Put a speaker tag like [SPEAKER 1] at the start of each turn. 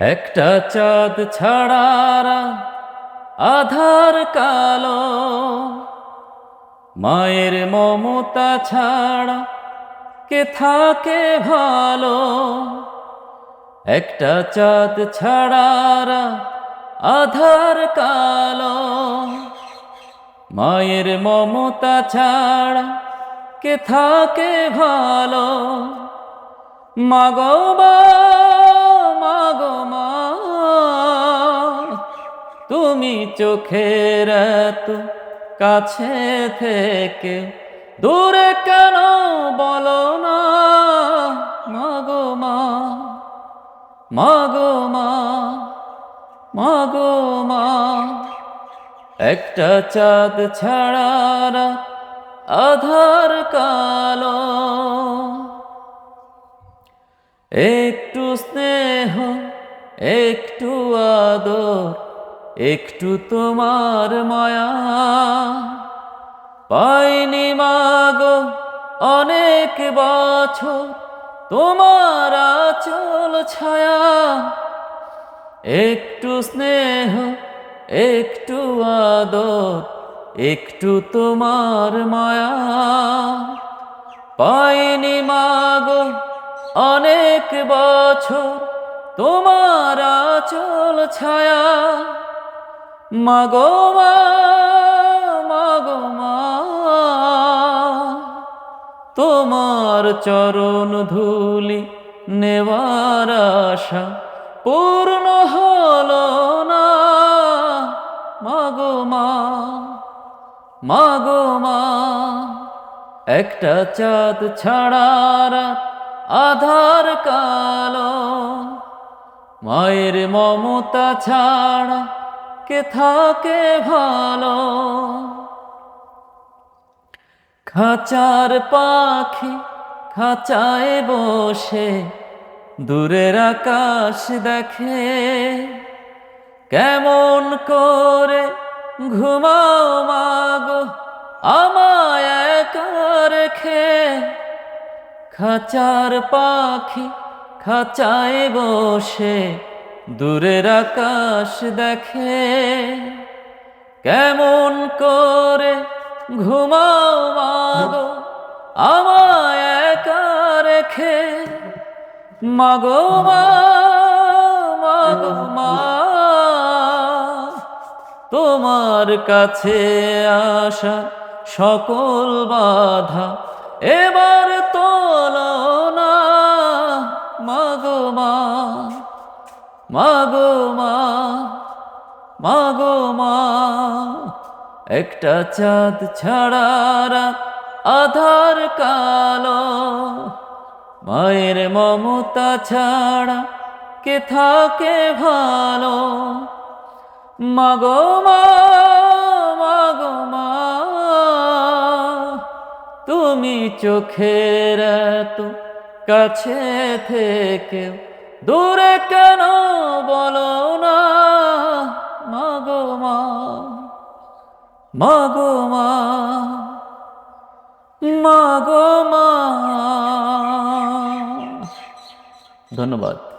[SPEAKER 1] একটা চাঁদ ছাড়ারা আধার কালো, মায়ের মমতা ছাড়া কে থাকে ভালো। একটা চাঁদ ছাড়ারা আধার কালো, মায়ের মমতা ছাড়া কে থাকে ভালো। মাগো তুমি চোখের এত কাছে থেকে দূরে কেন বলো না? মাগো মা মাগো মা মাগো মা। একটা চাঁদ ছাড়ারা আধার কালো। একটু স্নেহ, একটু আদর একটু তোমার মায়া পাইনি মাগো অনেক বছর তোমার আচল ছায়া। একটু স্নেহ, একটু আদর, একটু তোমার মায়া পাইনি মাগো অনেক বছর তোমার আচল ছায়া। মাগো মা তোমার চরণ ধুলি নেওয়ার আশা পূর্ণ হলো না। মাগো মা মাগো মা, একটা চাঁদ ছাড়ার আধার কালো, মায়ের মমতা ছাড়া কে থাকে ভালো। খাঁচার পাখি খাঁচায় বসে, দূরের আকাশ দেখে। কেমন করে ঘুমাও মাগো, আমায় রেখে। খাঁচার পাখি খাঁচায় বসে দূরের আকাশ দেখে কেমন করে ঘুমাও মাগো, আমায় একা রেখে মাগো মা মাগো মা। তোমার কাছে আসা সকল বাধা এবার মাগো মা মাগো মা, একটা চাঁদ ছাড়ারা আধার কালো, মায়ের মমতা ছাড়া কে থাকে ভালো? মাগো মা মাগো মা, তুমি চোখের এত কাছে থেকে দূরে কেন বলো না? মাগো মা মাগো মা মাগো মা। ধন্যবাদ।